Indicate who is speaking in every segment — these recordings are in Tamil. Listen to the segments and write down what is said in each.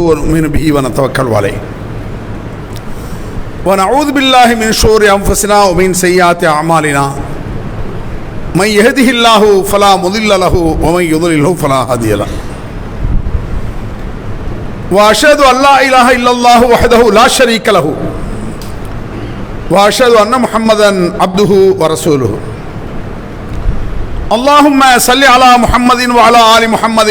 Speaker 1: ونؤمن به ونتوكل عليه. ونعوذ بالله من شرور أنفسنا ومن سيئات أعمالنا. من يهده الله فلا مضل له ومن يضلله فلا هادي له. وأشهد أن لا إله إلا الله وحده لا شريك له. وأشهد أن محمدا عبده ورسوله. اللهم صل على محمد وعلى آل محمد.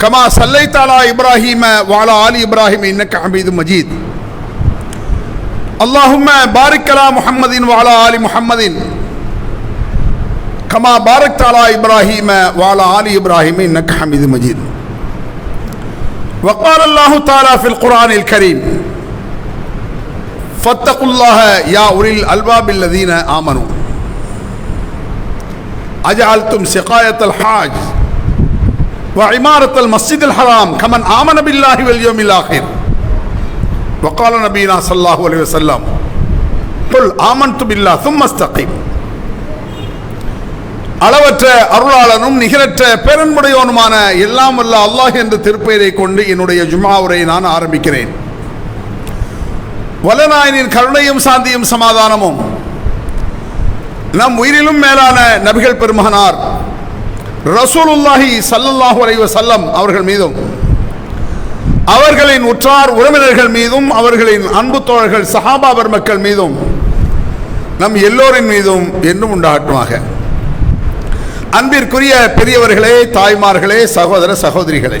Speaker 1: كما صليت على إبراهيم وعلى آل إبراهيم إنك حميد مجيد. اللهم بارك على محمد وعلى آل محمد. كما باركت على إبراهيم وعلى آل إبراهيم إنك حميد مجيد. وقال الله تعالى في القرآن الكريم فاتقوا الله يا أولي الألباب الذين آمنوا. أجعلتم سقاية الحاج وعمارة المسجد الحرام كمن آمن بالله واليوم الآخر وقال نبينا صلى الله عليه وسلم قل آمنت بالله ثم استقيم அளவற்ற அருளாளனும் நிகரற்ற பெருன்புடையவனுமான எல்லாம் வல்ல அல்லாஹ் என்ற திருப்பெயரை கொண்டு என்னுடைய ஜுமா உரை நான் ஆரம்பிக்கிறேன் வல்லநாயனின் கருணையும் சாந்தியும் சமாதானமும் நம் உயிரிலும் மேலான நபிகள் பெருமகனார் ரசூலுல்லாஹி சல்லல்லாஹு அலைவ சல்லம் அவர்கள் மீதும் அவர்களின் உற்றார் உறவினர்கள் மீதும் அவர்களின் அன்பு தோழர்கள் சஹாபாபர் மக்கள் மீதும் நம் எல்லோரின் மீதும் என்றும் உண்டாகட்டுமாக. அன்பிற்குரிய பெரியவர்களே தாய்மார்களே சகோதர சகோதரிகளே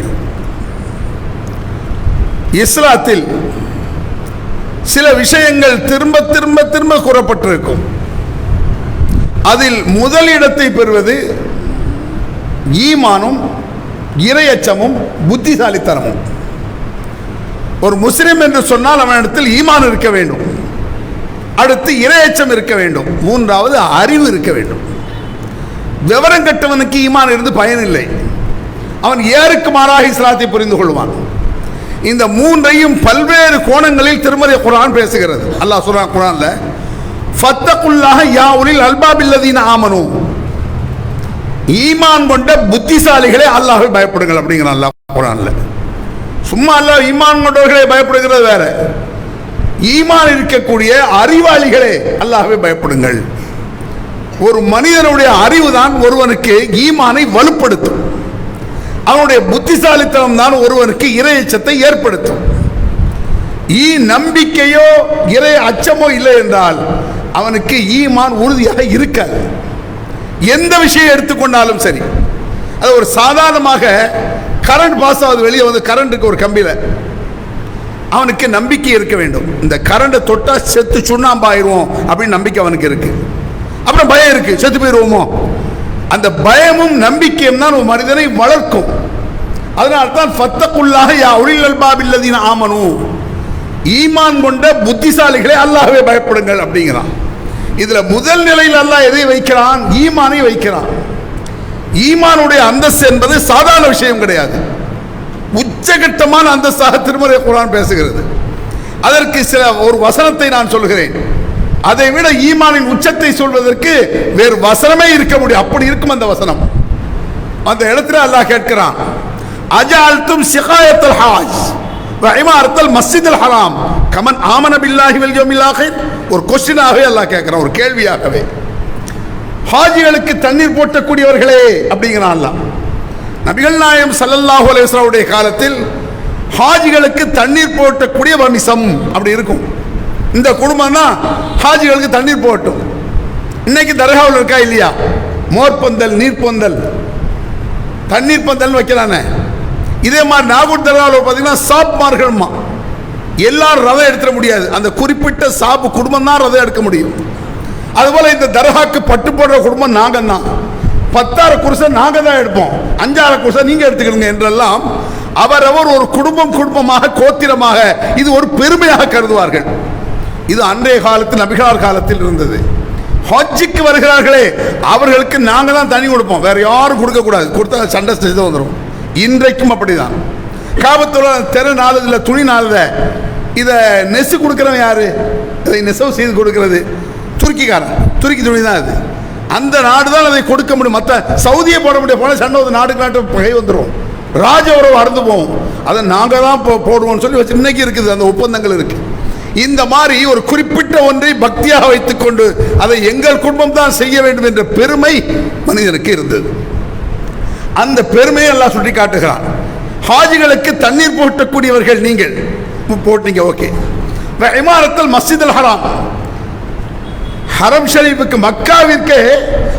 Speaker 1: இஸ்லாத்தில் சில விஷயங்கள் திரும்ப திரும்ப திரும்ப கூறப்பட்டிருக்கும். அதில் முதலிடத்தை பெறுவது ஈமானும் இரையச்சமும் புத்திசாலித்தனமும். ஒரு முஸ்லிம் என்று சொன்னால் அவனிடத்தில் ஈமான் இருக்க வேண்டும். அடுத்து இரையச்சம் இருக்க வேண்டும். மூன்றாவது அறிவு இருக்க வேண்டும். விவரம் கட்டவனுக்கு ஈமான் இருந்து பயனில்லை அவன் ஏருக்கு மாறாக இஸ்லாத்தை புரிந்து கொள்வான். இந்த மூன்றையும் பல்வேறு கோணங்களில் திருமறை குரான் பேசுகிறது. அல்லாஹ் சொல்றான் குரான்ல ஃபத்தகுல்லாஹ யா உலில் அல்பாபில்லதீன ஆமனு. ஈமான் கொண்ட புத்திசாலிகளே அல்லாஹை பயப்படுங்கள் அப்படிங்கிற அல்லாஹ் குரான்ல. சும்மா அல்லாஹ் ஈமான் கொண்டவர்களே பயப்படுகிறது வேற. ஈமான் இருக்கக்கூடிய அறிவாளிகளே அல்லாஹை பயப்படுங்கள். ஒரு மனிதனுடைய அறிவு தான் ஒருவனுக்கு ஈமானை வலுப்படுத்தும். அவனுடைய புத்திசாலித்தனம் தான் ஒருவனுக்கு இறையச்சத்தை ஏற்படுத்தும். ஈ நம்பிக்கையோ இறை அச்சமோ இல்லை என்றால் அவனுக்கு ஈமான் உறுதியாக இருக்காது. எந்த விஷயம் எடுத்துக்கொண்டாலும் சரி. அது ஒரு சாதாரணமாக கரண்ட் பாஸ் ஆகுது வெளியே வந்து கரண்ட்டுக்கு ஒரு கம்பியில். அவனுக்கு நம்பிக்கை இருக்க வேண்டும். இந்த கரண்டை தொட்டா செத்து சுண்ணாம்பாயிருவோம் அப்படின்னு நம்பிக்கை அவனுக்கு இருக்கு. அப்புறம் பயம் இருக்கு செத்து போயிடுவோமோ அந்த பயமும் நம்பிக்கையும் தான் ஒரு மனிதனை வளர்க்கும். அதனால தான் ஃபத்தக்குள்ளாக யா ஒளில் பாபில்லதின் ஆமனும் ஈமான் கொண்ட புத்திசாலிகளை அல்லாஹவே பயப்படுங்கள் அப்படிங்கிறான். இதுல முதல் நிலையில் அல்லாஹ் எதை வைக்கிறான்? ஈமானை வைக்கிறான். ஈமானுடைய அந்தஸ்து என்பது சாதாரண விஷயம் கிடையாது. உச்சகட்டமான அந்தஸ்தாக திருமறை குரான் பேசுகிறது. அதற்கு சில ஒரு வசனத்தை நான் சொல்கிறேன் அதை விட ஈமானின் உச்சத்தை சொல்வதற்கு வேறு வசனமே இருக்க முடியும். அப்படி இருக்கும் அந்த வசனம். அந்த இடத்துல அல்லாஹ் கேட்கிறான் அஜால்தும் சிகாயத்தல் ஹாஜ் இமாரத்தல் மஸ்ஜிதுல் ஹராம் கமன் ஆமன பில்லாஹி வல் யௌமில் ஆகிர்? ஒரு கொஸ்டினாகவே எல்லாம் கேட்குறான் ஒரு கேள்வியாகவே. ஹாஜிகளுக்கு தண்ணீர் போட்டக்கூடியவர்களே அப்படிங்கிறான் நபிகள் நாயம் சல்லல்லாஹு அலைஹிஸ்ஸலாமுடைய காலத்தில் ஹாஜிகளுக்கு தண்ணீர் போட்டக்கூடிய வம்சம் அப்படி இருக்கும். இந்த குடும்பம்னா ஹாஜிகளுக்கு தண்ணீர் போட்டும். இன்னைக்கு தர்காவில் இருக்கா இல்லையா? மோர்பந்தல் நீர்ப்பந்தல் தண்ணீர் பந்தல் வைக்கிறானே இதே மாதிரி நாகூர் தர்காவில் பார்த்தீங்கன்னா சாப் மார்கள்மா. எல்லாரும் ரதம் எடுத்துட முடியாது. அந்த குறிப்பிட்ட சாப்பு குடும்பம் தான் ரதம் எடுக்க முடியும். அதுபோல இந்த தர்காக்கு பட்டு போடுற குடும்பம் நாங்கள் தான் பத்தாறு குருசை நாங்க தான் எடுப்போம். அஞ்சாறு குருசை நீங்கள் எடுத்துக்கிறீங்க என்றெல்லாம் அவரவர் ஒரு குடும்பம் குடும்பமாக கோத்திரமாக இது ஒரு பெருமையாக கருதுவார்கள். இது அன்றைய காலத்தில் நபிகளார் காலத்தில் இருந்தது. ஹஜ்ஜிக்கு வருகிறார்களே அவர்களுக்கு நாங்கள் தான் தனி கொடுப்போம். வேற யாரும் கொடுக்கக்கூடாது. கொடுத்தா சண்டை செய்து வந்துடும் இன்றைக்கும் அப்படிதான். காபத்துல தெரு நாளுதில் துணி நாளுத இதை நெசு கொடுக்குறவன் யார்? இதை நெசவு செய்து கொடுக்கறது துருக்கிக்காரன். துருக்கி துணி தான் அது. அந்த நாடு தான் அதை கொடுக்க முடியும். மற்ற சவுதியை போட முடியும் போனால் சண்டை வந்து நாட்டு பகை வந்துடும் ராஜ உறவு அறுந்து போவோம் அதை நாங்கள் தான் போ- போடுவோம்னு சொல்லி வச்சு இன்னைக்கு இருக்குது. அந்த ஒப்பந்தங்கள் இருக்குது இந்த மாதிரி ஒரு குறிப்பிட்ட ஒன்றை பக்தியாக வைத்துக்கொண்டு அதை எங்கள் குடும்பம் தான் செய்ய வேண்டும் என்ற பெருமை மனிதனுக்கு இருந்தது. அந்த பெருமையை எல்லாம் சுட்டி காட்டுகிறான் ஹாஜிகளுக்கு தண்ணீர் போட்டக்கூடியவர்கள் நீங்கள். போட்டீங்க ஓகே. இமாரத்தில் மஸ்ஜித் அல் ஹராம். ஹரம் ஷரீஃபுக்கு மக்காவிற்கு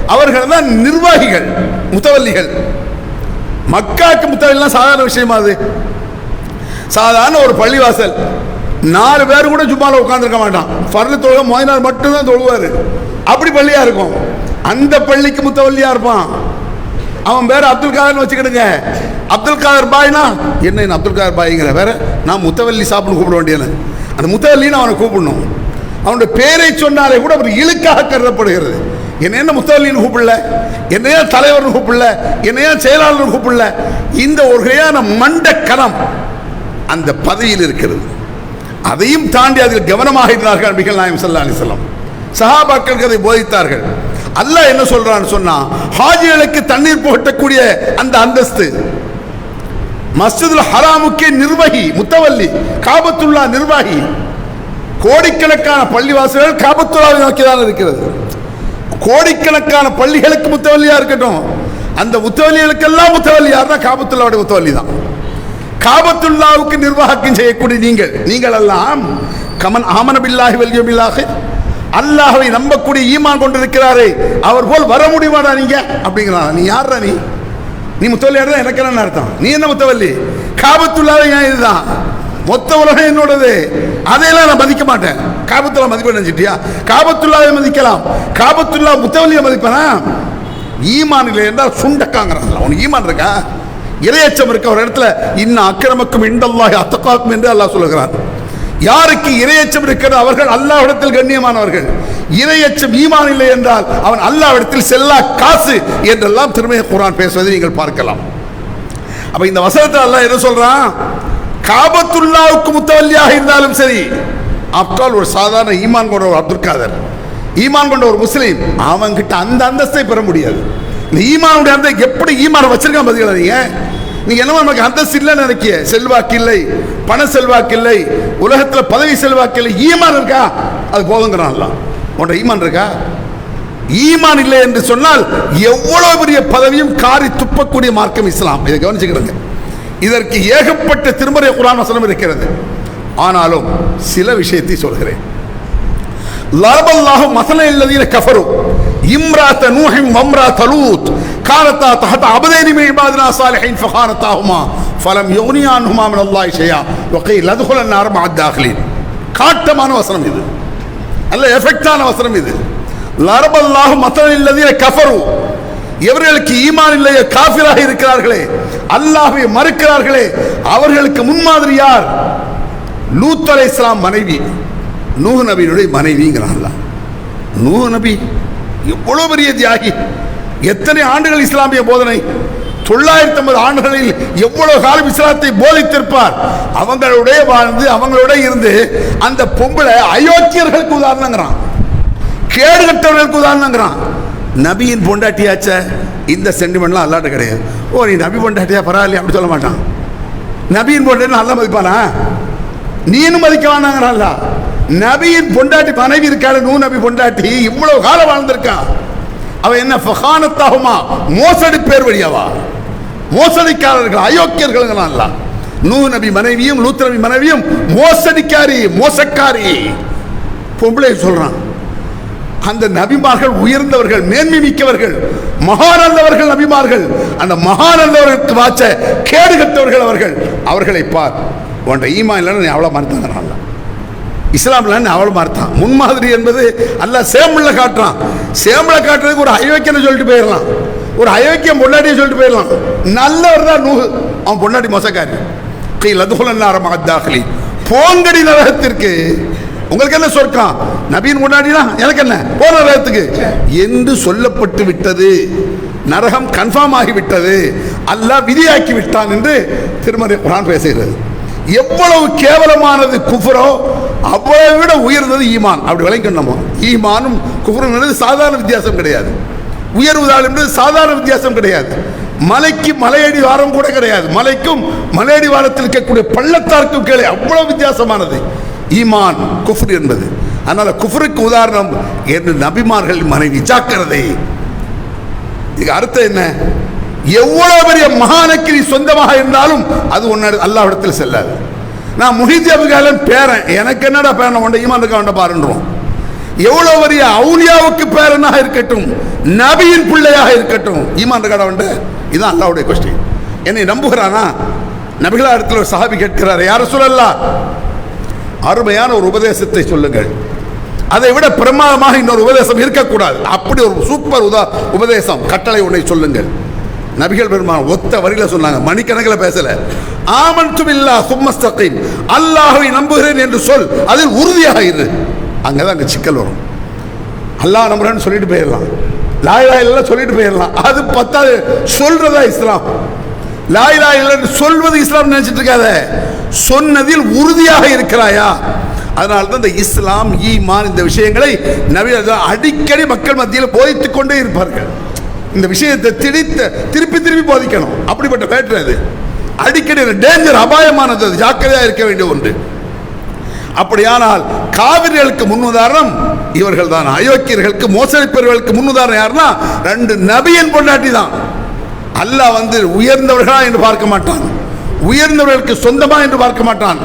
Speaker 1: அவர்கள் தான் நிர்வாகிகள் முத்தவல்லிகள். மக்காக்கு முத்தவல்லாம் சாதாரண விஷயமா அது? சாதாரண ஒரு பள்ளிவாசல். நாலு பேர் கூட சும்மாவில் உட்காந்துருக்க மாட்டான். ஃபர்லு தொழுக முதல் நாள் மட்டும்தான் தொழுவார். அப்படி பள்ளியாக இருக்கும். அந்த பள்ளிக்கு முத்தவல்லியாக இருப்பான். அவன் பேர் அப்துல் காதர்னு வச்சுக்கிடுங்க. அப்துல் காதர் பாய்னா என்ன அப்துல் காதர் பாய்ங்கிற வேற? நான் முத்தவல்லி சாப்பிட்டு கூப்பிட வேண்டியது அந்த முத்தவல்லின்னு அவனை கூப்பிடணும். அவனுடைய பேரை சொன்னாலே கூட அவர் இழுக்காக கருதப்படுகிறது. என்ன என்ன முத்தவல்லின்னு கூப்பிடல? என்னையா தலைவர்னு கூப்பிடல? என்னையா செயலாளர்னு கூப்பிடல? இந்த ஒரு வகையான மண்டக்கரம் அந்த பதவியில் இருக்கிறது. அதையும் தாண்டி அதில் கவனமாக இருந்தார்கள் நபிகள் நாயம் சல்லா அலிசல்லாம் சஹாபாக்களுக்கு அதை போதித்தார்கள். அல்லாஹ் என்ன சொல்றான்னு சொன்னா ஹாஜிகளுக்கு தண்ணீர் போட்டக்கூடிய அந்த அந்தஸ்து மஸ்ஜிதுல் ஹராமுக்கே நிர்வாகி முத்தவல்லி காபத்துல்லா நிர்வாகி கோடிக்கணக்கான பள்ளிவாசல்கள் காபத்துல்லாவை நோக்கி தான் இருக்கிறது. கோடிக்கணக்கான பள்ளிகளுக்கு முத்தவல்லியா இருக்கட்டும் அந்த முத்தவல்லிகளுக்கெல்லாம் முத்தவல்லி யாருன்னா காபத்துல்லாவுடைய முத்தவல்லி தான். காபத்துல்லாவுக்கு நிர்வாகம் செய்யக்கூடிய நீங்கள் நீங்கள் எல்லாம் கமன் ஆமன பில்லாஹி அல்லாஹவை நம்பக்கூடிய ஈமான் கொண்டிருக்கிறாரே அவர் போல் வர முடியுமாடா நீங்க? அப்படிங்கிறான். நீ யாரா நீ? நீ முத்தவல்லி யாருதான் எனக்கு என்ன அர்த்தம். நீ என்ன முத்தவல்லி? காபத்துல்லாவை ஏன் இதுதான்? மொத்த உலகம் என்னோடது? அதையெல்லாம் நான் மதிக்க மாட்டேன். காபத்துல்லா மதிப்பேன் நினைச்சிட்டியா? காபத்துல்லாவை மதிக்கலாம். காபத்துல்லா முத்தவல்லியை மதிப்பேனா? ஈமான் இல்லை என்றால் சுண்டக்காங்கிறான். உனக்கு ஈமான் இருக்கா? இரையச்சம் இருக்க ஒரு இடத்துல இன்னும் அக்கிரமக்கும் இண்டல்லாஹி அத்தக்காக்கும் என்று அல்லாஹ் சொல்லுகிறான். யாருக்கு இரையச்சம் இருக்கிறதோ அவர்கள் அல்லாவிடத்தில் கண்ணியமானவர்கள். இரையச்சம் ஈமான் இல்லை என்றால் அவன் அல்லாவிடத்தில் செல்லா காசு என்றெல்லாம் திருமய குரான் பேசுவதை நீங்கள் பார்க்கலாம். அப்ப இந்த வசனத்தை அல்லாஹ் என்ன சொல்றான்? காபத்துல்லாவுக்கு முத்தவல்லியாக இருந்தாலும் சரி ஆப்டால் ஒரு சாதாரண ஈமான் கொண்ட ஒரு அப்துல் காதர் ஈமான் கொண்ட ஒரு முஸ்லீம் அவன்கிட்ட அந்த அந்தஸ்தை பெற முடியாது. இந்த ஈமானுடைய அந்த எப்படி ஈமான் வச்சிருக்கான் பதிலாதீங்க நீ என்னமோ நமக்கு அந்தஸ்து இல்லைன்னு நினைக்கிய? செல்வாக்கு இல்லை பண செல்வாக்கு இல்லை உலகத்துல பதவி செல்வாக்கு இல்லை ஈமான் இருக்கா? அது போதுங்கிறான்ல. உன்ட ஈமான் இருக்கா? ஈமான் இல்லை என்று சொன்னால் எவ்வளவு பெரிய பதவியும் காரி துப்பக்கூடிய மார்க்கம் இஸ்லாம். இதை கவனிச்சுக்கிடுங்க இதற்கு ஏகப்பட்ட திருமறை குரான் வசனம் இருக்கிறது. ஆனாலும் சில விஷயத்தை சொல்கிறேன். லாபல்லாகும் மசல இல்லதீன கஃபரு இம்ராத்த நூஹிம் வம்ரா தலூத் காலத்தா தஹத் அபதேனி மின் இபாதினா சாலிஹின் ஃபகானத்தாஹுமா ஃபலம் யௌனியான்ஹுமா மின் அல்லாஹ் ஷையா வகீல் லதுகுலன் நார் மஅத் காட்டமான வசனம் இது நல்ல எஃபெக்டான வசனம் இது லரபல்லாஹு மத்தல் இல்லதீன கஃபரு எவர்களுக்கு ஈமான் இல்லையே காஃபிராக இருக்கிறார்களே அல்லாஹ்வை மறுக்கிறார்களே அவர்களுக்கு முன்மாதிரி யார் லூத் அலை இஸ்லாம் மனைவி நூஹ் நபியினுடைய மனைவிங்கிறான் அல்லாஹ். நூஹ் நபி எவ்வளவு பெரிய தியாகி எத்தனை ஆண்டுகள் இஸ்லாமிய போதனை? தொள்ளாயிரத்தி ஐம்பது ஆண்டுகளில் எவ்வளவு காலம் இஸ்லாத்தை போதித்திருப்பார்? அவங்களுடைய வாழ்ந்து அவங்களோட இருந்து அந்த பொம்பளை அயோக்கியர்களுக்கு உதாரணங்கிறான். கேடு கட்டவர்களுக்கு உதாரணங்கிறான். நபியின் பொண்டாட்டியாச்ச இந்த சென்டிமெண்ட்லாம் அல்லாட்ட கிடையாது. ஓ நீ நபி பொண்டாட்டியா? பரவாயில்லையா அப்படி சொல்ல மாட்டான். நபியின் பொண்டாட்டி நல்லா மதிப்பானா? நீனும் மதிக்க வேணாங்கிறான்ல நபியின் பொண்டாட்டி மனைவி இருக்காள் நூ நபி பொண்டாட்டி இவ்வளவு காலம் வாழ்ந்திருக்கான் அவ என்ன ஃபகானத்தாகுமா மோசடி பேர் வழியாவா? மோசடிக்காரர்கள் அயோக்கியர்கள்ங்கிறான்ல நூ நபி மனைவியும் லூத் நபி மனைவியும் மோசடிக்காரி மோசக்காரி. பொம்பளை சொல்றான் அந்த நபிமார்கள் உயர்ந்தவர்கள் மேன்மை மிக்கவர்கள் மகானந்தவர்கள் நபிமார்கள். அந்த மகானந்தவர்களுக்கு வாச்ச கேடு கட்டவர்கள் அவர்கள். அவர்களை பார் உன்ட ஈமா இல்லைன்னு அவ்வளோ மறுத்தாங்க இஸ்லாம்லன்னு நீ அவ்வளோ மறுத்தான் முன்மாதிரி என்பது அல்ல சேம்பிள காட்டுறான். சேம்பிள காட்டுறதுக்கு ஒரு அயோக்கியனை சொல்லிட்டு போயிடலாம். ஒரு அயோக்கியம் பொண்டாட்டியை சொல்லிட்டு போயிடலாம். நல்லவர் தான் நூகு அவன் பொண்டாட்டி மொசக்காரி. கை லதுகுலன்னார மகத்தாகலி போங்கடி நரகத்திற்கு. உங்களுக்கு என்ன சொர்க்கம்? நபீன் முன்னாடினா எனக்கு என்ன? போன நரகத்துக்கு. என்று சொல்லப்பட்டு விட்டது. நரகம் கன்ஃபார்ம் ஆகிவிட்டது அல்லாஹ் விதியாக்கி விட்டான் என்று திருமறை குரான் பேசுகிறது. எவ்வளவு கேவலமானது குஃபரோ அவ்வளவு விட உயர்ந்தது ஈமான். அப்படி விளங்கணும் நம்ம ஈமானும் குஃபரும் சாதாரண வித்தியாசம் கிடையாது. உயர்வுதால் என்பது சாதாரண வித்தியாசம் கிடையாது. மலைக்கு மலையடி வாரம் கூட கிடையாது. மலைக்கும் மலையடி வாரத்தில் இருக்கக்கூடிய பள்ளத்தாருக்கும் கீழே அவ்வளவு வித்தியாசமானது. ஈமான் குஃப்ரு என்பது. அதனால குஃப்ருக்கு உதாரணம் என்று நபிமார்கள் மனைவி ஜாக்கிரதை. இதுக்கு அர்த்தம் என்ன? எவ்வளவு பெரிய மகானுக்கு நீ சொந்தமாக இருந்தாலும் அது உன்ன அல்லாவிடத்தில் செல்லாது. நான் முஹித்தி அபுகாலன் பேரன். எனக்கு என்னடா பேரன்? உண்ட ஈமான் இருக்க வேண்ட பாருன்றோம். எவ்வளவு பெரிய அவுலியாவுக்கு பேரனாக இருக்கட்டும் நபியின் பிள்ளையாக இருக்கட்டும் ஈமான் இருக்காடா உண்டு இதுதான் அல்லாவுடைய கொஸ்டின் என்னை நம்புகிறானா? நபிகளா இடத்துல ஒரு சஹாபி கேட்கிறார் யார சொல்லலாம் அருமையான ஒரு உபதேசத்தை சொல்லுங்கள். அதை விட பிரமாதமாக இன்னொரு உபதேசம் இருக்கக்கூடாது. அப்படி ஒரு சூப்பர் உதா உபதேசம் கட்டளை உன்னை சொல்லுங்கள். நபிகள் பெருமான் ஒத்த வரியில சொன்னாங்க மணிக்கணக்கில் பேசல. ஆமன்து இல்லா சும்மஸ்தத்தை அல்லாஹை நம்புகிறேன் என்று சொல் அதில் உறுதியாக இரு. அங்கதான் அங்க சிக்கல் வரும். அல்லாஹ் நம்புறேன்னு சொல்லிட்டு போயிடலாம். லாயிலா இல்ல சொல்லிட்டு போயிடலாம். அது பத்தாவது சொல்றதா இஸ்லாம். லாயிலா இல்லைன்னு சொல்வது இஸ்லாம் நினைச்சிட்டு இருக்காத. சொன்னதில் உறுதியாக இருக்கிறாயா? அதனால தான் இந்த இஸ்லாம் ஈமான் இந்த விஷயங்களை நவீன அடிக்கடி மக்கள் மத்தியில் போதித்துக் கொண்டே இருப்பார்கள். இந்த விஷயத்தை திடித்த திருப்பி திருப்பி போதிக்கணும். அப்படிப்பட்ட பேட்டர் அது அடிக்கடி டேஞ்சர் அபாயமானது அது ஜாக்கிரதையாக இருக்க வேண்டிய ஒன்று. அப்படியானால் காவிரிகளுக்கு முன்னுதாரணம் இவர்கள் தான். அயோக்கியர்களுக்கு மோசடி பெறுவர்களுக்கு முன்னுதாரணம் யாருன்னா ரெண்டு நபியின் பொண்டாட்டி தான். அல்லாஹ் வந்து உயர்ந்தவர்களா என்று பார்க்க மாட்டான். உயர்ந்தவர்களுக்கு சொந்தமா என்று பார்க்க மாட்டான்.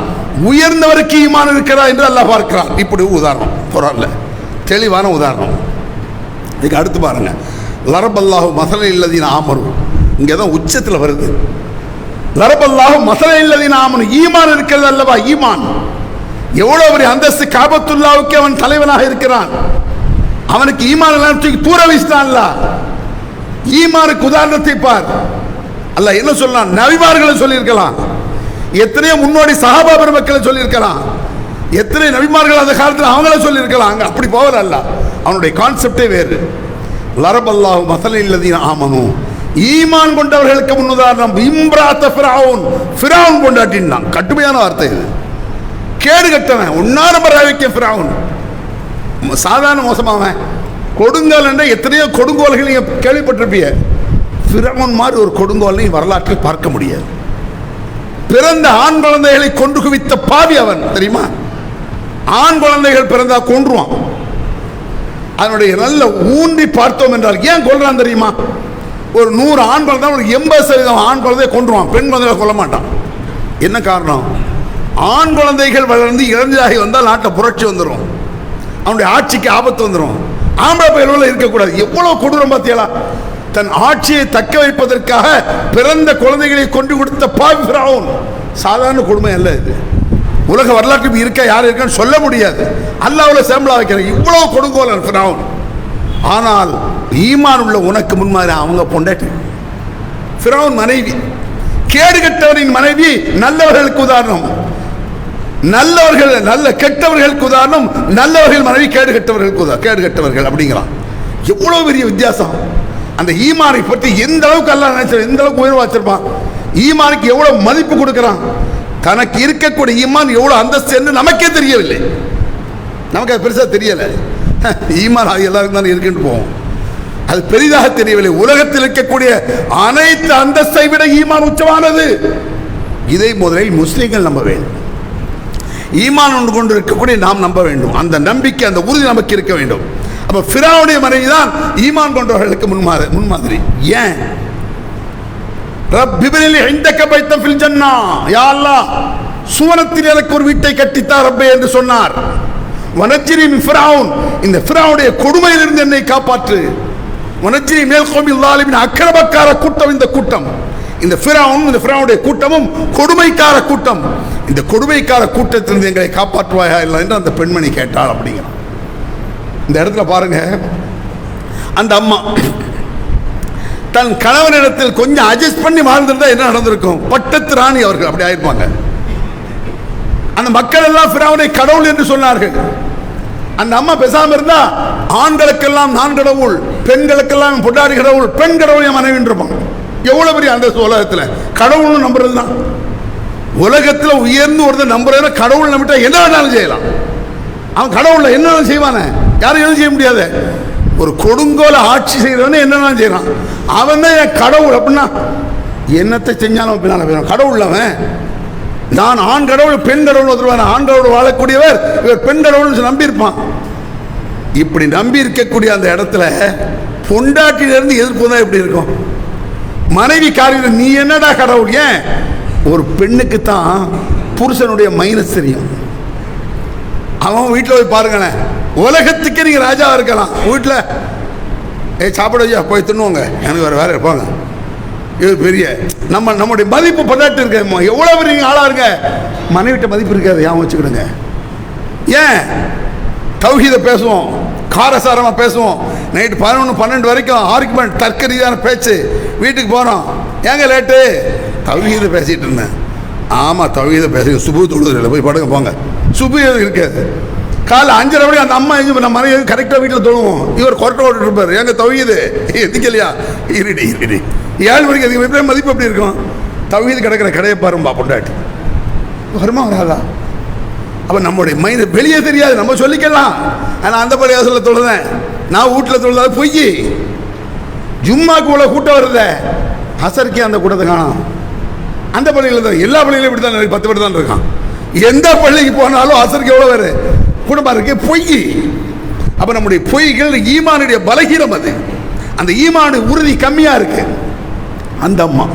Speaker 1: உயர்ந்தவருக்கு ஈமான் இருக்கிறா என்று அல்லாஹ் பார்க்கிறான். இப்படி உதாரணம். குரான்ல தெளிவான உதாரணம். இதுக்கு அடுத்து பாருங்க. லரபல்லாஹு மசலை இல்லதின் ஆமரும் இங்கே தான் உச்சத்தில் வருது. லரபல்லாஹு மசலை இல்லதின் ஆமனு. ஈமான் இருக்கிறது அல்லவா? ஈமான். எவ்வளோ பெரிய அந்தஸ்து காபத்துல்லாவுக்கு அவன் தலைவனாக இருக்கிறான். அவனுக்கு ஈமான் எல்லாம் தூக்கி தூர வீசினான்ல ஈமானுக்கு உதாரணத்தை பார். அல்ல என்ன சொல்லலாம் நபிமார்களை சொல்லியிருக்கலாம். எத்தனையோ முன்னோடி சகாபா பெருமக்களை சொல்லியிருக்கலாம். எத்தனை நபிமார்கள் அந்த காலத்தில் அவங்கள சொல்லியிருக்கலாம். அங்கே அப்படி போவல அவனுடைய கான்செப்டே வேறு. லரபல்லாஹு மசல இல்லதீன ஆமனு ஈமான் கொண்டவர்களுக்கு முன்னுதாரணம் இம்ராத்த ஃபிரவுன் ஃபிராவுன் கொண்டாட்டின் கடுமையான வார்த்தை இது. கேடு கட்டவன். ஒன்னா நம்பர் வைக்க ஃபிரவுன் சாதாரண மோசமாவன். கொடுங்கோல் என்ற எத்தனையோ கொடுங்கோல்கள் நீங்கள் கேள்விப்பட்டிருப்பீங்க. ஃபிரவுன் மாதிரி ஒரு கொடுங்கோலை வரலாற்றில் பார்க்க முடியாது. பிறந்த ஆண் குழந்தைகளை கொண்டு குவித்த பாவி அவன். தெரியுமா? ஆண் குழந்தைகள் பிறந்தா கொன்றுவான். அதனுடைய நல்ல ஊன்றி பார்த்தோம் என்றால் ஏன் கொள்றான் தெரியுமா? ஒரு நூறு ஆண் குழந்தை ஒரு எண்பது சதவீதம் ஆண் குழந்தைய கொண்டுருவான் பெண் குழந்தைகளை கொல்ல மாட்டான். என்ன காரணம்? ஆண் குழந்தைகள் வளர்ந்து இளைஞராகி வந்தால் நாட்டில் புரட்சி வந்துடும் அவனுடைய ஆட்சிக்கு ஆபத்து வந்துடும் ஆம்பளை பயில்களில் இருக்கக்கூடாது. எவ்வளவு கொடூரம் பார்த்தீங்களா தன் ஆட்சியை தக்க வைப்பதற்காக பிறந்த குழந்தைகளை கொண்டு கொடுத்த பாவி சாதாரண கொடுமை அல்ல இது. உலக வரலாற்று இருக்க யார் இருக்கான்னு சொல்ல முடியாது. அல்லாஹ்வுல சேம்பலா வைக்கிறேன் இவ்வளோ கொடுங்கோல் ஃபிரௌன். ஆனால் ஈமான் உள்ள உனக்கு முன்மாதிரி அவங்க பொண்டாட்டி. ஃபிரௌன் மனைவி. கேடு கெட்டவரின் மனைவி நல்லவர்களுக்கு உதாரணம். நல்லவர்கள் நல்ல கெட்டவர்களுக்கு உதாரணம். நல்லவர்கள் மனைவி கேடு கெட்டவர்களுக்கு உதா கேடு கெட்டவர்கள் அப்படிங்கிறான். எவ்வளோ பெரிய வித்தியாசம். அந்த ஈமானை பற்றி எந்த அளவுக்கு அல்லாஹ் நினைச்ச எந்த அளவுக்கு உயர்வா வச்சிருப்பான். ஈமானுக்கு எவ்வளோ மதிப்பு கொடுக்குறான். தனக்கு இருக்கக்கூடிய ஈமான் எவ்வளோ அந்தஸ்து என்று நமக்கே தெரியவில்லை. நமக்கு அது பெருசாக தெரியலை. ஈமான் அது எல்லாருக்கும் தானே இருக்குன்னு போவோம். அது பெரிதாக தெரியவில்லை. உலகத்தில் இருக்கக்கூடிய அனைத்து அந்தஸ்தை விட ஈமான் உச்சமானது. இதை முதலில் முஸ்லீம்கள் நம்ப வேண்டும். ஈமான் ஒன்று கொண்டு இருக்கக்கூடிய நாம் நம்ப வேண்டும். அந்த நம்பிக்கை அந்த உறுதி நமக்கு இருக்க வேண்டும். அப்போ ஃபிராவுடைய மனைவி தான் ஈமான் கொண்டவர்களுக்கு முன்மாதிரி முன்மாதிரி. ஏன்? ரப்பிபினில் இந்தக்க பைத்த ஃபில் ஜன்னா. யா அல்லாஹ் சுவனத்தில் எனக்கு ஒரு வீட்டை கட்டித்தா ரப்பே என்று சொன்னார். வனஜிரின் ஃபிரவுன் இந்த ஃபிரவுடைய கொடுமையிலிருந்து என்னை காப்பாற்று. வனஜிரி மேல்கோமில் லாலிமின் அக்கிரமக்கார கூட்டம் இந்த கூட்டம். இந்த ஃபிரவுன் இந்த ஃபிரவுடைய கூட்டமும் கொடுமைக்கார கூட்டம். இந்த கொடுமைக்கார கூட்டத்திலிருந்து எங்களை காப்பாற்றுவாயா இல்லை என்று அந்த பெண்மணி கேட்டாள் அப்படிங்கிறான் இந்த இடத்துல பாருங்க அந்த அம்மா தன் கணவனிடத்தில் கொஞ்சம் அட்ஜஸ்ட் பண்ணி வாழ்ந்திருந்தா என்ன நடந்திருக்கும்? பட்டத்து ராணி அவர்கள் அப்படி ஆயிருப்பாங்க. அந்த மக்கள் எல்லாம் பிராவனை கடவுள் என்று சொன்னார்கள். அந்த அம்மா பேசாம இருந்தா ஆண்களுக்கெல்லாம் நான் கடவுள் பெண்களுக்கெல்லாம் பொட்டாடி கடவுள் பெண் கடவுள் என் மனைவி இருப்பாங்க. எவ்வளவு பெரிய அந்த உலகத்துல? கடவுள்னு நம்புறது தான். உலகத்துல உயர்ந்து ஒருத்தர் நம்புறதுல கடவுள் நம்பிட்டா என்ன வேணாலும் செய்யலாம். அவன் கடவுள்ல என்ன வேணாலும் செய்வானே? யாரும் எதுவும் செய்ய முடியாது. ஒரு கொடுங்கோல ஆட்சி செய்கிறவனே என்னெல்லாம் செய்கிறான் அவன் தான் என் கடவுள் அப்படின்னா என்னத்தை செஞ்சாலும் பின்னால் போயிடும் கடவுள் அவன். நான் ஆண் கடவுள் பெண் கடவுள் ஒருத்தர் ஆண் கடவுள் வாழக்கூடியவர் இவர் பெண் கடவுள்னு நம்பியிருப்பான். இப்படி நம்பி இருக்கக்கூடிய அந்த இடத்துல பொண்டாட்டிலிருந்து எதிர்ப்பு தான் எப்படி இருக்கும்? மனைவி காரியம் நீ என்னடா கடவுள் ஏன்? ஒரு பெண்ணுக்கு தான் புருஷனுடைய மைனஸ் தெரியும். அவன் வீட்டில் போய் பாருங்களேன். உலகத்துக்கு நீங்கள் ராஜாவாக இருக்கலாம். வீட்டில் ஏய் சாப்பிட ஐயா போய் தின்னுவோங்க. எனக்கு வேறு வேலை இருப்பாங்க இது பெரிய நம்ம நம்முடைய மதிப்பு பதாட்டு இருக்க. எவ்வளோ பெரிய ஆளாக இருக்க? மனைவிட்ட மதிப்பு இருக்காது ஏன் வச்சுக்கிடுங்க. ஏன்? தௌஹீத பேசுவோம் காரசாரமாக பேசுவோம். நைட்டு பதினொன்று பன்னெண்டு வரைக்கும் ஆர்குமெண்ட் தர்க்க ரீதியான பேச்சு. வீட்டுக்கு போகிறோம் ஏங்க லேட்டு தௌஹீத பேசிகிட்டு இருந்தேன். ஆமாம் தௌஹீத பேசுங்க சுபு தொழுதுல போய் படுங்க போங்க. சுபு எதுவும் இருக்காது. காலைல அஞ்சரை மணி அந்த அம்மா எங்கே நம்ம மனைவி கரெக்டாக வீட்டில் தொழுவோம். இவர் கொரட்டை ஓட்டு இருப்பார். தவியுது. தௌஹீது எதுக்கலையா? இருடி இருடி. ஏழு மணிக்கு அதுக்கு எப்படி மதிப்பு எப்படி இருக்கும்? தவியது கிடக்கிற கடையை பாரும்பா பொண்டாட்டி. வருமா வராதா? அப்போ நம்முடைய மைண்ட் வெளியே தெரியாது. நம்ம சொல்லிக்கலாம். ஆனால் அந்த பள்ளியாசலில் தொழுதேன். நான் வீட்டில் தொழுதா? பொய் ஜும்மாக்கு உள்ள கூட்டம் வருதே அசருக்கே அந்த கூட்டத்தை காணும். அந்த பள்ளியில் தான் எல்லா பள்ளியிலும் இப்படி தான் பத்து பேர் தான் இருக்கான். எந்த பள்ளிக்கு போனாலும் அசருக்கு எவ்வளோ வேறு கூட்டமாக இருக்கு பொய். அப்போ நம்முடைய பொய்கள் ஈமானுடைய பலகீனம் அது. அந்த ஈமானு உறுதி கம்மியாக இருக்கு. அந்த அம்மா.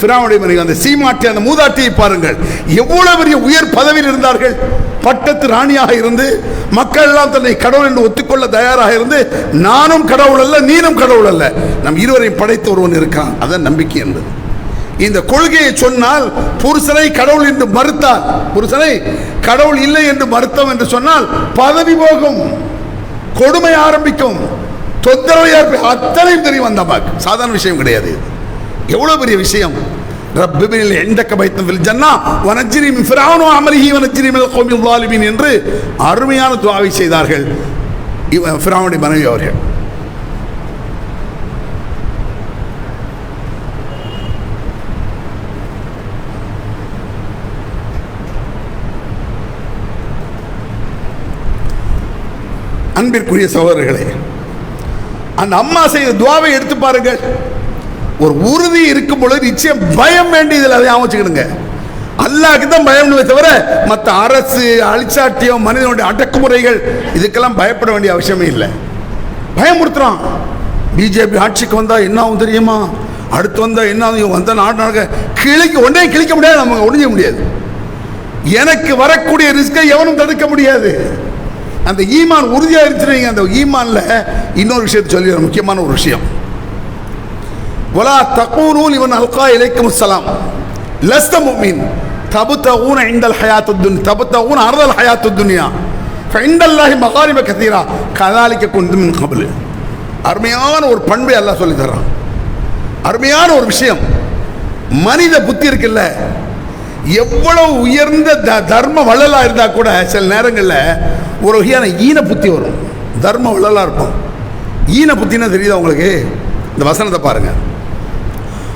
Speaker 1: ஃபிராவுடைய மனைவி அந்த சீமாட்டி அந்த மூதாட்டியை பாருங்கள். எவ்வளவு பெரிய உயர் பதவியில் இருந்தார்கள். பட்டத்து ராணியாக இருந்து மக்கள் எல்லாம் தன்னை கடவுள் என்று ஒத்துக்கொள்ள தயாராக இருந்து நானும் கடவுள் அல்ல நீனும் கடவுள் அல்ல. நம் இருவரையும் படைத்த ஒருவன் இருக்கான். அதான் நம்பிக்கை என்பது. இந்த கொள்கையை சொன்னால் புருஷனை கடவுள் என்று மறுத்தார். புருஷனை கடவுள் இல்லை என்று மறுத்தோம் என்று சொன்னால் பதவி போகும் கொடுமை ஆரம்பிக்கும் தொந்தரவு ஏற்ப அத்தனையும் தெரியும் அந்த அம்மாக்கு சாதாரண விஷயம் கிடையாது எவ்வளோ எவ்வளவு பெரிய விஷயம்? ரப்பிபில் எண்டக்க பைத்தம் ஃபில் ஜன்னா வனஜ்ரி ஃபிரானோ அமலிஹி வனஜ்ரி மினல் கோமில் என்று அருமையான துவாவை செய்தார்கள் இவன் ஃபிரௌனுடைய மனைவி அவர்கள். அன்பிற்குரிய சகோதரர்களே அந்த அம்மா செய்த துவாவை எடுத்து பாருங்கள். ஒரு உறுதி இருக்கும் பொழுது நிச்சயம் பயம் வேண்டியதில் அதை ஞாபகம் வச்சுக்கிடுங்க. அல்லாஹ்க்கு தான் பயம்னு தவிர மற்ற அரசு அழிச்சாட்டியம் மனிதனுடைய அடக்குமுறைகள் இதுக்கெல்லாம் பயப்பட வேண்டிய அவசியமே இல்லை. பயமுறுத்துறான். பிஜேபி ஆட்சிக்கு வந்தால் என்ன ஆகும் தெரியுமா? அடுத்து வந்தால் என்ன ஆகும்? வந்த நாடு நடக்க கிழிக்க உடனே கிழிக்க முடியாது நம்ம ஒழிஞ்ச முடியாது. எனக்கு வரக்கூடிய ரிஸ்கை எவனும் தடுக்க முடியாது. அந்த ஈமான் உறுதியாக இருந்துச்சுன்னு அந்த ஈமானில் இன்னொரு விஷயத்தை சொல்லி முக்கியமான ஒரு விஷயம். ஒலா தக்கூனூல் இவன் அல்கா இலைக்கும் சலாம். லஸ்த முமீன் தபுத்தகூன் ஐந்தல் ஹயாத்துன் தபுத்தகூன் அறுதல் ஹயாத்துன்யா ஃபைண்டல்லாஹி மகாரிப கத்தீரா கதாலிக்க குந்துமின் கபல். அருமையான ஒரு பண்பை அல்லா சொல்லி தர்றான். அருமையான ஒரு விஷயம். மனித புத்தி இருக்குல்ல எவ்வளவு உயர்ந்த த தர்ம வள்ளலாக இருந்தால் கூட சில நேரங்களில் ஒரு வகையான ஈன புத்தி வரும். தர்ம வள்ளலாக இருக்கும் ஈன புத்தினா தெரியுதா உங்களுக்கு? இந்த வசனத்தை பாருங்கள்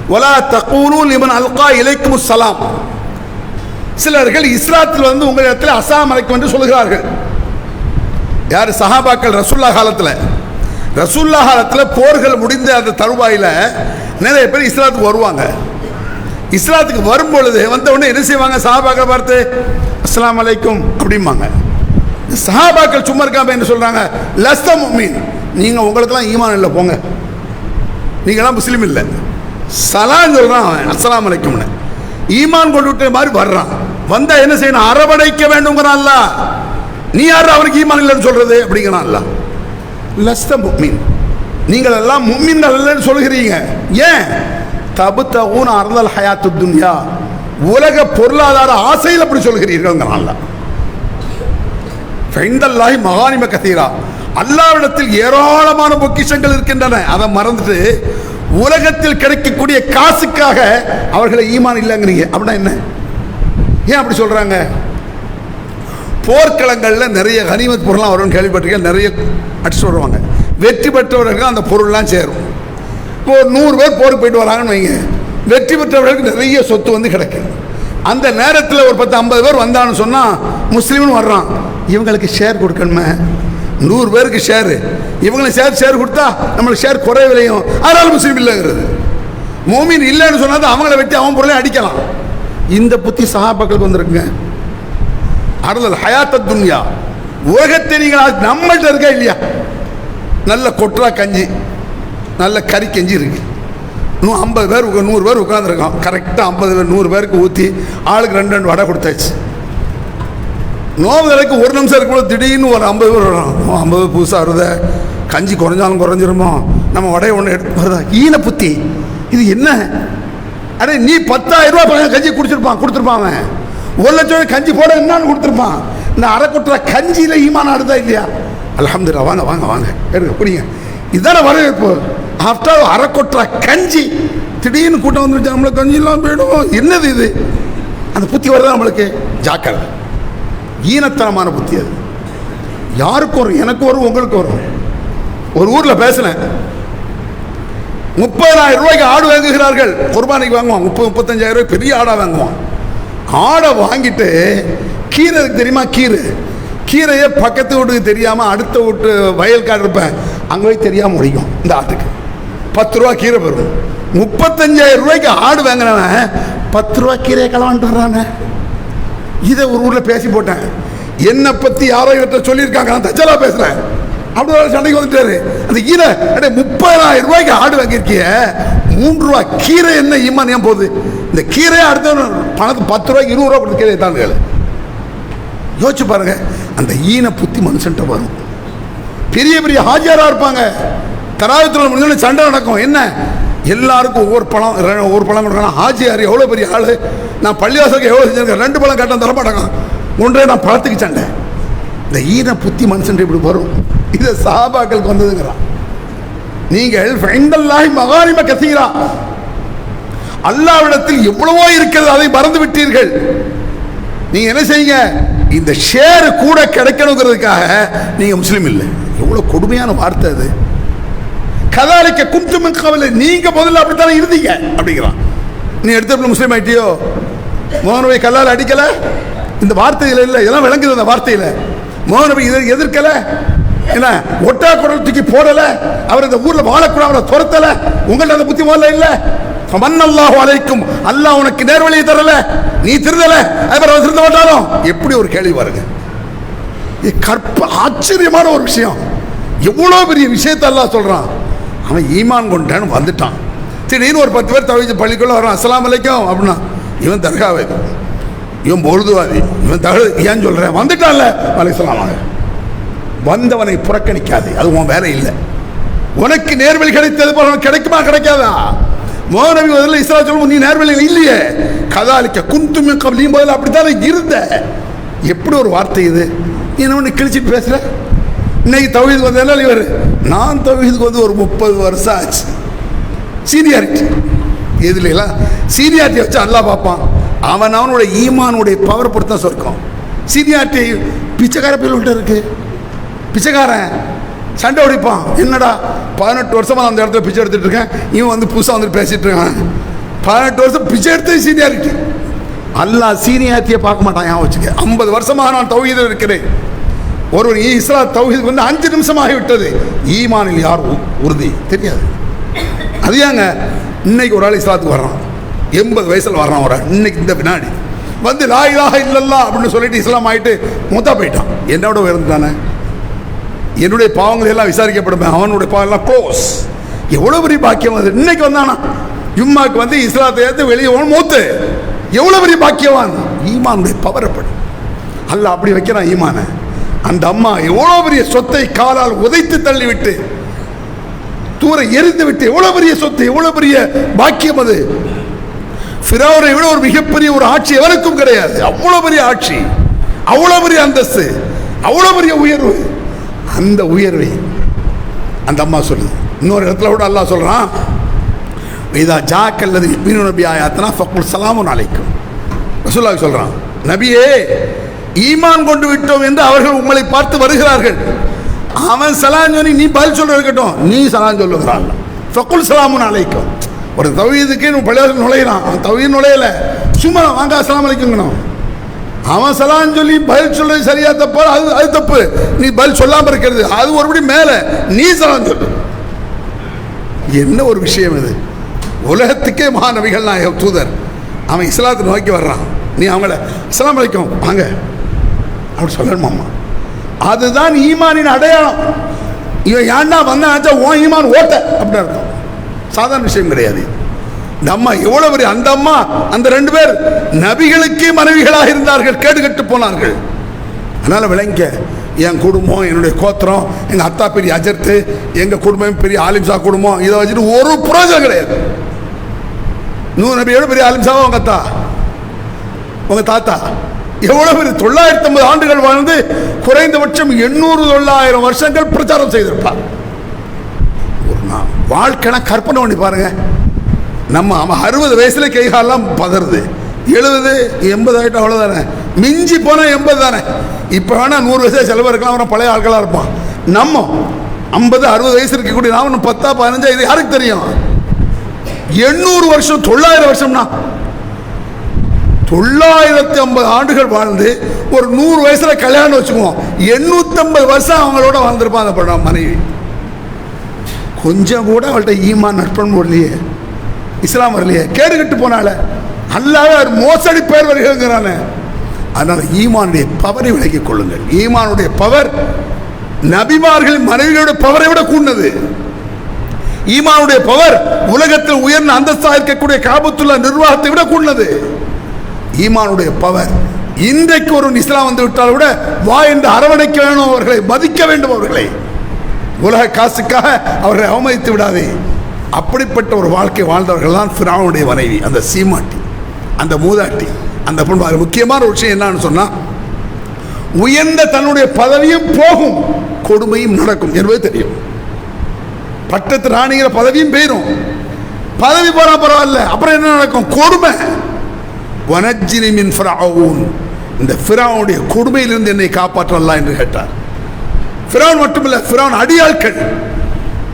Speaker 1: ஒலா தகூரு இவன் அல்கா இலைக்கும் சலாம் சிலர்கள் இஸ்லாத்தில் வந்து உங்களிடத்தில் அசாம் அழைக்கும் என்று சொல்கிறார்கள். யார்? சஹாபாக்கள் ரசுல்லா காலத்தில். ரசுல்லா காலத்தில் போர்கள் முடிந்த அந்த தருவாயில் நிறைய பேர் இஸ்லாத்துக்கு வருவாங்க. இஸ்லாத்துக்கு வரும் பொழுது வந்த உடனே என்ன செய்வாங்க? சஹாபாக்கள் பார்த்து அஸ்லாம் அலைக்கும் அப்படிம்பாங்க. சஹாபாக்கள் சும்மா இருக்காம என்ன சொல்றாங்க? லஸ்த மீன் நீங்கள் உங்களுக்கெல்லாம் ஈமான் இல்லை போங்க. நீங்களாம் முஸ்லீம் இல்லை. சலான் சொல்கிறான் அவன் அஸ்ஸலாமு அலைக்கும்னு ஈமான் கொண்டு விட்ட மாதிரி வர்றான். வந்தா என்ன செய்யணும்? அரவணைக்க வேண்டுங்கிறான்ல நீ யார் அவனுக்கு ஈமான் இல்லைன்னு சொல்றது? அப்படிங்கிறான்ல லஸ்த முக்மீன் நீங்கள் எல்லாம் முக்மீன்கள் இல்லைன்னு சொல்கிறீங்க ஏன்? தபுத்த ஊன அறந்தல் ஹயாத்து துன்யா. உலக பொருளாதார ஆசையில் அப்படி சொல்கிறீர்கள்ங்கிறான்ல ஃபைந்தல்லாஹி மகானிம கதீரா அல்லாவிடத்தில் ஏராளமான பொக்கிஷங்கள் இருக்கின்றன. அதை மறந்துட்டு உலகத்தில் கிடைக்கக்கூடிய காசுக்காக அவர்களை ஈமான் இல்லைங்கிறீங்க. அப்படின்னா என்ன? ஏன் அப்படி சொல்றாங்க? போர்க்களங்களில் நிறைய கனிமத் பொருள்லாம் வரும்னு கேள்விப்பட்டிருக்கேன். நிறைய அடிச்சு வருவாங்க. வெற்றி பெற்றவர்களுக்கு அந்த பொருள்லாம் சேரும். இப்போ ஒரு நூறு பேர் போருக்கு போயிட்டு வராங்கன்னு வைங்க. வெற்றி பெற்றவர்களுக்கு நிறைய சொத்து வந்து கிடைக்கும் அந்த நேரத்தில் ஒரு பத்து ஐம்பது பேர் வந்தான்னு சொன்னால் முஸ்லீம்னு வர்றான். இவங்களுக்கு ஷேர் கொடுக்கணுமே. நூறு பேருக்கு ஷேரு இவங்களுக்கு ஷேர் ஷேர் கொடுத்தா நம்மளுக்கு ஷேர் குறை விளையும் முஸ்லீம் இல்லைங்கிறது. மோமின் இல்லைன்னு சொன்னால் தான் அவங்கள வெட்டி அவன் பொருளை அடிக்கலாம். இந்த புத்தி சகாபாக்களுக்கு வந்திருக்குங்க. அருள் ஹயாத்த துன்யா. உலகத்தை நீங்கள் நம்மள்கிட்ட இருக்கா இல்லையா? நல்ல கொட்டுறா கஞ்சி. நல்ல கறி கெஞ்சி இருக்கு. இன்னும் ஐம்பது பேர் நூறு பேர் உட்காந்துருக்கோம் கரெக்டாக ஐம்பது பேர் நூறு பேருக்கு ஊற்றி ஆளுக்கு ரெண்டு ரெண்டு வடை கொடுத்தாச்சு. நோவுதலுக்கு ஒரு நிமிஷம் இருக்கும்போது திடீர்னு ஒரு ஐம்பது பேர் வரும் ஐம்பது புதுசாக வருத. கஞ்சி குறைஞ்சாலும் குறைஞ்சிருமோ? நம்ம வடையை ஒன்று எடுத்து வருதா? ஈன புத்தி. இது என்ன? அடே நீ பத்தாயிரம் ரூபாய் கஞ்சி குடிச்சிருப்பான் கொடுத்துருப்பான் அவன். ஒரு லட்சம் கஞ்சி போட என்னன்னு கொடுத்துருப்பான். இந்த அரை கொட்டுற கஞ்சியில் ஈமான் அடுதா இல்லையா? அல்ஹம்துலில்லாஹ் வாங்க வாங்க வாங்க. எடுங்க குடிங்க. இதுதானே வரவேற்பு. ஆஃப்டர் அரை கொட்டுற கஞ்சி திடீர்னு கூட்டம் வந்துருச்சு நம்மளை கஞ்சிலாம் போயிடும். என்னது இது? அந்த புத்தி வருது நம்மளுக்கு? ஜாக்கிரதை. ஈனத்தனமான புத்தி அது. யாருக்கு வரும்? எனக்கு வரும் உங்களுக்கு வரும். ஒரு ஊரில் பேசினேன். முப்பதாயிரம் ரூபாய்க்கு ஆடு வாங்குகிறார்கள். குர்பானிக்கு வாங்குவான். முப்பது முப்பத்தஞ்சாயிரம் ரூபாய் பெரிய ஆடாக வாங்குவான். ஆடை வாங்கிட்டு கீரை தெரியுமா? கீரை. கீரையை பக்கத்து வீட்டுக்கு தெரியாமல் அடுத்த வீட்டு வயல்காடு இருப்பேன் அங்கே போய் தெரியாமல் முடியும் இந்த ஆட்டுக்கு. பத்து ரூபா கீரை பெறும். முப்பத்தஞ்சாயிரம் ரூபாய்க்கு ஆடு வாங்கினவன் பத்து ரூபா கீரையை களவான்ட்டு வர்றானே. இதை ஒரு ஊரில் பேசி போட்டேன். என்னை பற்றி யாரோ இவர்கிட்ட சொல்லியிருக்காங்க நான் தச்சலா பேசுகிறேன் அப்படி ஒரு சண்டைக்கு வந்துட்டாரு. அந்த கீரை அடே முப்பதாயிரம் ரூபாய்க்கு ஆடு வாங்கியிருக்கிய. மூன்று ரூபா கீரை என்ன ஈமான் ஏன் போகுது? இந்த கீரையை அடுத்த பணத்து பத்து ரூபாய்க்கு இருபது ரூபா கொடுத்து கீரை தான் யோசிச்சு பாருங்க அந்த ஈன புத்தி மனுஷன்ட்ட வரும். பெரிய பெரிய ஹாஜியாரா இருப்பாங்க. தராயத்தில் முடிஞ்சோடனே சண்டை நடக்கும். என்ன? எல்லாருக்கும் ஒவ்வொரு பழம் ஒவ்வொரு பழம் கொடுக்கணும். ஆஜியார் எவ்வளோ பெரிய ஆள்? நான் பள்ளிவாசலுக்கு எவ்வளோ செஞ்சிருக்கேன்? ரெண்டு பழம் கட்டம் தரமாட்டாங்க ஒன்றே நான் பழத்துக்கு சண்டை. இந்த ஈன புத்தி மனுஷன் இப்படி வரும். இது சாபாக்களுக்கு வந்ததுங்கிறான். நீங்கள் ஃபைண்டல்லாஹி மகாரிம கசீரா. அல்லாவிடத்தில் எவ்வளவோ இருக்கிறது அதை மறந்து விட்டீர்கள். நீங்க என்ன செய்யுங்க? இந்த ஷேர் கூட கிடைக்கணுங்கிறதுக்காக நீங்க முஸ்லீம் இல்லை. எவ்வளவு கொடுமையான வார்த்தை அது. கதாலிக்க குந்துமின் கவலை. நீங்க முதல்ல அப்படித்தானே இருந்தீங்க? அப்படிங்கிறான். நீ எடுத்த முஸ்லீம் ஆயிட்டியோ? மோகனவை கல்லால் அடிக்கல? இந்த வார்த்தையில இல்லை இதெல்லாம் விளங்குது அந்த வார்த்தையில. மோகனவை இதை எதிர்க்கல? என்ன ஒட்டா குரல் தூக்கி போடல? அவர் இந்த ஊர்ல வாழக்கூடாது அவரை துரத்தல? உங்கள்ட்ட அந்த புத்தி முதல்ல இல்ல? மன்னல்லாஹு அலைக்கும். அல்லாஹ் உனக்கு நேர்வழியை தரல. நீ திருந்தல. அப்புறம் அவன் திருந்த மாட்டாலும் எப்படி ஒரு கேள்வி பாருங்க. கற்ப ஆச்சரியமான ஒரு விஷயம். எவ்வளோ பெரிய விஷயத்தை அல்லாஹ் சொல்றான். அவன் ஈமான் கொண்டான்னு வந்துட்டான். திடீர்னு ஒரு பத்து பேர் தவிச்சு பள்ளிக்குள்ளே வரான் அஸ்லாம் அலைக்கும் அப்படின்னா இவன் தர்காவை. இவன் பொழுதுவாதி. இவன் தகவல் ஏன் சொல்கிறேன் வந்துட்டான்ல. அலைசலாமாக வந்தவனை புறக்கணிக்காது. அது உன் வேலை இல்லை. உனக்கு நேர்வழி கிடைத்தது போல கிடைக்குமா? கிடைக்காதா? மோனவி முதல்ல இஸ்ரா சொல்லும் நீ நேர்வழியில் இல்லையே. கதாலிக்க குந்துமே நீ முதல்ல அப்படித்தானே இருந்த? எப்படி ஒரு வார்த்தை இது? நீ என்ன ஒன்று கிழிச்சிட்டு பேசுகிற இன்னைக்கு தௌஹீதுக்கு வந்ததுனால இவர் நான் தவிதுக்கு வந்து ஒரு முப்பது வருஷம் ஆச்சு. சீனியாரிட்டி எதுல எல்லாம் சீனியாரிட்டி வச்சு அல்லாஹ் பார்ப்பான். அவன் அவனுடைய ஈமானுடைய பவர் பொறுத்த சொர்க்கம். சீனியாரிட்டி பிச்சைக்கார பிள்ளைகிட்ட இருக்கு. பிச்சைக்காரன் சண்டை ஒடிப்பான். என்னடா பதினெட்டு வருஷமா அந்த இடத்துல பிச்சை எடுத்துட்டு இருக்கேன். இவன் வந்து புதுசாக வந்து பேசிட்டு இருக்கான். பதினெட்டு வருஷம் பிச்சை எடுத்து சீனியாரிட்டி அல்லாஹ் சீனியாரிட்டியை பார்க்க மாட்டான் ஏன் வச்சுக்க. ஐம்பது வருஷமாக நான் தொகுதியில் இருக்கிறேன். ஒருவர் இஸ்லா தௌஹீதுக்கு வந்து அஞ்சு நிமிஷம் ஆகிவிட்டது ஈமானில் யார் உறுதி? தெரியாது. அது ஏங்க? இன்னைக்கு ஒரு ஆள் இஸ்லாத்துக்கு வர்றான். எண்பது வயசில் வர்றான் ஒரு இன்னைக்கு இந்த பின்னாடி வந்து லா இல்லல்லா அப்படின்னு சொல்லிட்டு இஸ்லாம் ஆயிட்டு மூத்தா போயிட்டான். என்னோட உயர்ந்துட்டானே என்னுடைய பாவங்கள் எல்லாம் விசாரிக்கப்படும். அவனுடைய பாவம் எல்லாம் க்ளோஸ் எவ்வளோ பெரிய பாக்கியம் அது? இன்னைக்கு வந்தானா? ஜும்மாக்கு வந்து இஸ்லாத்தை ஏற்று வெளியே போகணும் மூத்து. எவ்வளோ பெரிய பாக்கியவான் ஈமானுடைய பவரப்படும் அல்ல அப்படி வைக்கிறான் ஈமானை. அந்த அம்மா எவ்வளோ பெரிய சொத்தை காலால் உதைத்து தள்ளிவிட்டு தூர எரிந்து விட்டு எவ்வளோ பெரிய சொத்து எவ்வளோ பெரிய பாக்கியம் அது? ஃபிரௌனை விட ஒரு மிகப்பெரிய ஒரு ஆட்சி எவருக்கும் கிடையாது. அவ்வளோ பெரிய ஆட்சி அவ்வளோ பெரிய அந்தஸ்து அவ்வளோ பெரிய உயர்வு. அந்த உயர்வை அந்த அம்மா சொல்லுது. இன்னொரு இடத்துல கூட அல்லாஹ் சொல்கிறான் இதா ஜாக் அல்லது மீனு நபி ஆயாத்தனா ஃபக்குல் சலாமுன் அழைக்கும் ரசூல்லாவுக்கு சொல்கிறான் நபியே ஈமான் கொண்டு விட்டோம் என்று அவர்கள் உங்களை பார்த்து வருகிறார்கள். அவன் சலான் சொல்லி நீ பதில் சொல்ல இருக்கட்டும். நீ சலான் சொல்லுகிறான் ஃபக்குல் சலாமுன் அழைக்கும் ஒரு தவீதுக்கு நீ பள்ளியாசல் நுழையிறான். அவன் தவீது நுழையல. சும்மா வாங்க அஸ்லாம் அழைக்கணும் அவன் சலான் சொல்லி பதில் சொல்றது சரியா தப்பா? அது அது தப்பு. நீ பதில் சொல்லாம இருக்கிறது. அது ஒருபடி மேல. நீ சலான் சொல்லு. என்ன ஒரு விஷயம் இது? உலகத்துக்கே மகாநபிகள் நான் தூதர். அவன் இஸ்லாத்தை நோக்கி வர்றான். நீ அவங்கள இஸ்லாம் அழைக்கும் வாங்க. அப்படி சொல்லணுமாம்மா அதுதான் ஈமானின் அடையாளம். இவன் ஏன்டா வந்தாச்சா ஓ ஈமான் ஓட்ட அப்படின்னு இருக்கும் சாதாரண விஷயம் கிடையாது. இந்த அம்மா எவ்வளவு பெரிய அந்த அம்மா அந்த ரெண்டு பேர் நபிகளுக்கே மனைவிகளாக இருந்தார்கள் கேடு கட்டு போனார்கள். அதனால விளங்க என் குடும்பம் என்னுடைய கோத்திரம் எங்கள் அத்தா பெரிய அஜர்த்து எங்கள் குடும்பம் பெரிய ஆலிம்சா குடும்பம் இதை வச்சுட்டு ஒரு புரோஜனம் கிடையாது. நூறு நபியோட பெரிய ஆலிம்சாவா உங்க அத்தா? உங்க தாத்தா? எவ்வளவு பெரிய தொள்ளாயிரத்தி ஐம்பது ஆண்டுகள் வாழ்ந்து குறைந்தபட்சம் எண்ணூறு தொள்ளாயிரம் வருஷங்கள் பிரச்சாரம் செய்திருப்பார். ஒரு நாள் வாழ்க்கைனா கற்பனை பண்ணி பாருங்க. நம்ம அவன் அறுபது வயசுல கை காலெல்லாம் பதறுது. எழுபது எண்பது ஆகிட்டு அவ்வளோதானே மிஞ்சி போனால் எண்பது தானே இப்போ வேணால் நூறு வயசு செலவு இருக்கலாம் அவன் பழைய ஆட்களாக இருப்பான். நம்ம ஐம்பது அறுபது வயசு இருக்கக்கூடிய நான் ஒன்று பத்தா பதினஞ்சா இது யாருக்கு தெரியும்? எண்ணூறு வருஷம் தொள்ளாயிரம் வருஷம்னா தொள்ளாயிரத்தி ஐம்பது ஆண்டுகள் வாழ்ந்து ஒரு நூறு வயசுல கல்யாணம் வச்சுக்குவோம். எண்ணூத்தம்பது வருஷம் அவங்களோட வாழ்ந்திருப்பான் அந்த படம் மனைவி. கொஞ்சம் கூட அவள்கிட்ட ஈமான் நட்பன் வரலையே. இஸ்லாம் வரலையே. கேடுகட்டு போனால. அல்லாவே அவர் மோசடி பேர் வருகிறானே அதனால் ஈமானுடைய பவரை விலகிக் கொள்ளுங்கள். ஈமானுடைய பவர் நபிமார்களின் மனைவியோட பவரை விட கூடது ஈமானுடைய பவர் உலகத்தில் உயர்ந்த அந்தஸ்தாக இருக்கக்கூடிய காபத்துள்ள நிர்வாகத்தை விட கூடது ஈமானுடைய பவர். இன்றைக்கு ஒரு இஸ்லாம் வந்து விட்டால் கூட வா என்று அரவணைக்க வேணும் அவர்களை மதிக்க வேண்டும் அவர்களை. உலக காசுக்காக அவர்களை அவமதித்து விடாதே. அப்படிப்பட்ட ஒரு வாழ்க்கை வாழ்ந்தவர்கள் தான் ஃபிராவுடைய மனைவி அந்த சீமாட்டி அந்த மூதாட்டி அந்த பொண்ணு. முக்கியமான ஒரு விஷயம் என்னன்னு சொன்னா உயர்ந்த தன்னுடைய பதவியும் போகும் கொடுமையும் நடக்கும். என்பது தெரியும். பட்டத்து ராணிங்கிற பதவியும் போயிடும் பதவி போனா பரவாயில்ல அப்புறம் என்ன நடக்கும்? கொடுமை. வனஜினி மின் இந்த ஃபிராவுடைய கொடுமையிலிருந்து என்னை காப்பாற்றலாம் என்று கேட்டார். ஃபிரவுன் மட்டுமில்ல ஃபிரவுன் அடியாட்கள்.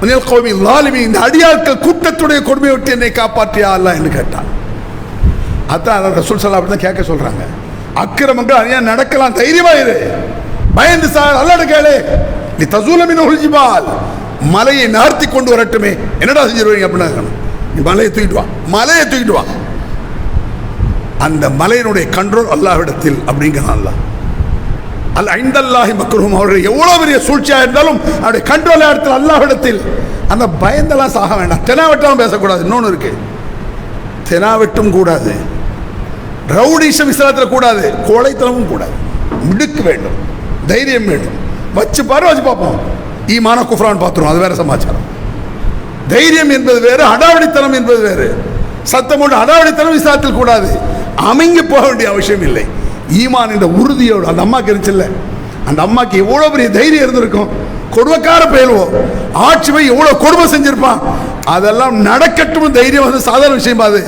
Speaker 1: மினல் கௌமி லாலிமி இந்த அடியாட்கள் கூட்டத்துடைய கொடுமையை விட்டு என்னை காப்பாற்றியா அல்ல என்று கேட்டான் அதான் ரசூல் சல்லா அப்படி தான் கேட்க சொல்றாங்க. அக்கிரமங்கள் அறியா நடக்கலாம் தைரியமாயிரு பயந்து சார் அல்லாட கேளு? நீ தசூலமின் உள்ஜிபால் மலையை நார்த்தி கொண்டு வரட்டுமே. என்னடா செஞ்சிருவீங்க அப்படின்னா? நீ மலையை தூக்கிட்டு வா. மலையை தூக்கிட்டு வா. அந்த மலையினுடைய கண்ட்ரோல் அல்லாவிடத்தில் அப்படிங்கிறான் அல்லாஹ் அல்ல ஐந்தல்லாஹி மக்கரும் அவருடைய எவ்வளோ பெரிய சூழ்ச்சியாக இருந்தாலும் அவருடைய கண்ட்ரோல் இடத்தில் அல்லாவிடத்தில் அந்த பயந்தெல்லாம் சாக வேண்டாம். தெனாவட்டாலும் பேசக்கூடாது. இன்னொன்று இருக்கு. தெனாவட்டும் கூடாது. ரவுடிசம் இஸ்லாத்தில் கூடாது. கோழைத்தனமும் கூடாது. மிடுக்கு வேண்டும். தைரியம் வேண்டும். வச்சு பாரு வச்சு பார்ப்போம். ஈமான குஃப்ரான் பார்த்துருவோம். அது வேற சமாச்சாரம். தைரியம் என்பது வேறு அடாவடித்தனம் என்பது வேறு. சத்தம் போட்டு அடாவடித்தனம் இஸ்லாத்தில் கூடாது. அமைங்க போக வேண்டிய அவசியம் இல்லை. ஈமான் என்ற உறுதியோடு அந்த அம்மாக்கு இருந்துச்சுல்ல? அந்த அம்மாக்கு எவ்வளோ பெரிய தைரியம் இருந்திருக்கும்? கொடுமைக்கார பயிலுவோம் ஆட்சி போய் எவ்வளோ கொடுமை செஞ்சிருப்பான்? அதெல்லாம் நடக்கட்டும் தைரியம் வந்து சாதாரண விஷயம் அது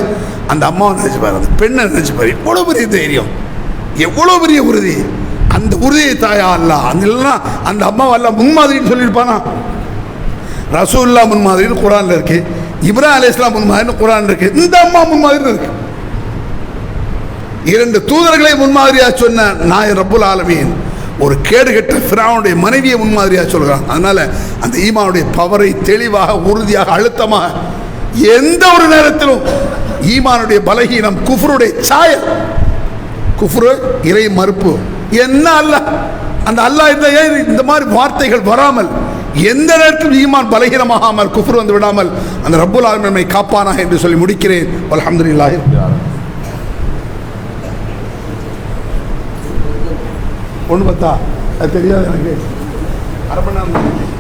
Speaker 1: அந்த அம்மாவை நினைச்சு பாரு அந்த பெண்ணை நினைச்சு பாரு எவ்வளோ பெரிய தைரியம்? எவ்வளோ பெரிய உறுதி? அந்த உறுதியை தாயா அல்ல? அந்த இல்லைன்னா அந்த அம்மாவை அல்ல முன்மாதிரின்னு சொல்லியிருப்பானா? ரசூல்லா முன்மாதிரின்னு குரான்ல இருக்கு. இப்ராஹிம் அலி இஸ்லாம் முன்மாதிரின்னு குரான் இருக்கு. இந்த அம்மா முன்மாதிரி இருக்கு. இரண்டு தூதர்களை முன்மாதிரியா சொன்ன நான் ரப்புல் ஆலமீன் ஒரு கேடுகட்ட ஃபிராவுடைய மனைவியை முன்மாதிரியா சொல்கிறான். அதனால அந்த ஈமானுடைய பவரை தெளிவாக உறுதியாக அழுத்தமாக எந்த ஒரு நேரத்திலும் ஈமானுடைய பலகீனம் குஃப்ருடைய சாயல் குஃப்ரு இறை மறுப்பு. என்ன அல்ல? அந்த அல்லாஹ் இந்த இந்த மாதிரி வார்த்தைகள் வராமல் எந்த நேரத்தில் ஈமான் பலகீனமாகாமல் குஃப்ரு வந்து விடாமல் அந்த ரப்புல் ஆலமீனை காப்பானா என்று சொல்லி முடிக்கிறேன். அல்ஹம்துலில்லாஹி ரப்பில் ஆலமீன் ஒன்று பத்தா அது தெரியாது எனக்கு. அரை மணி நேரம்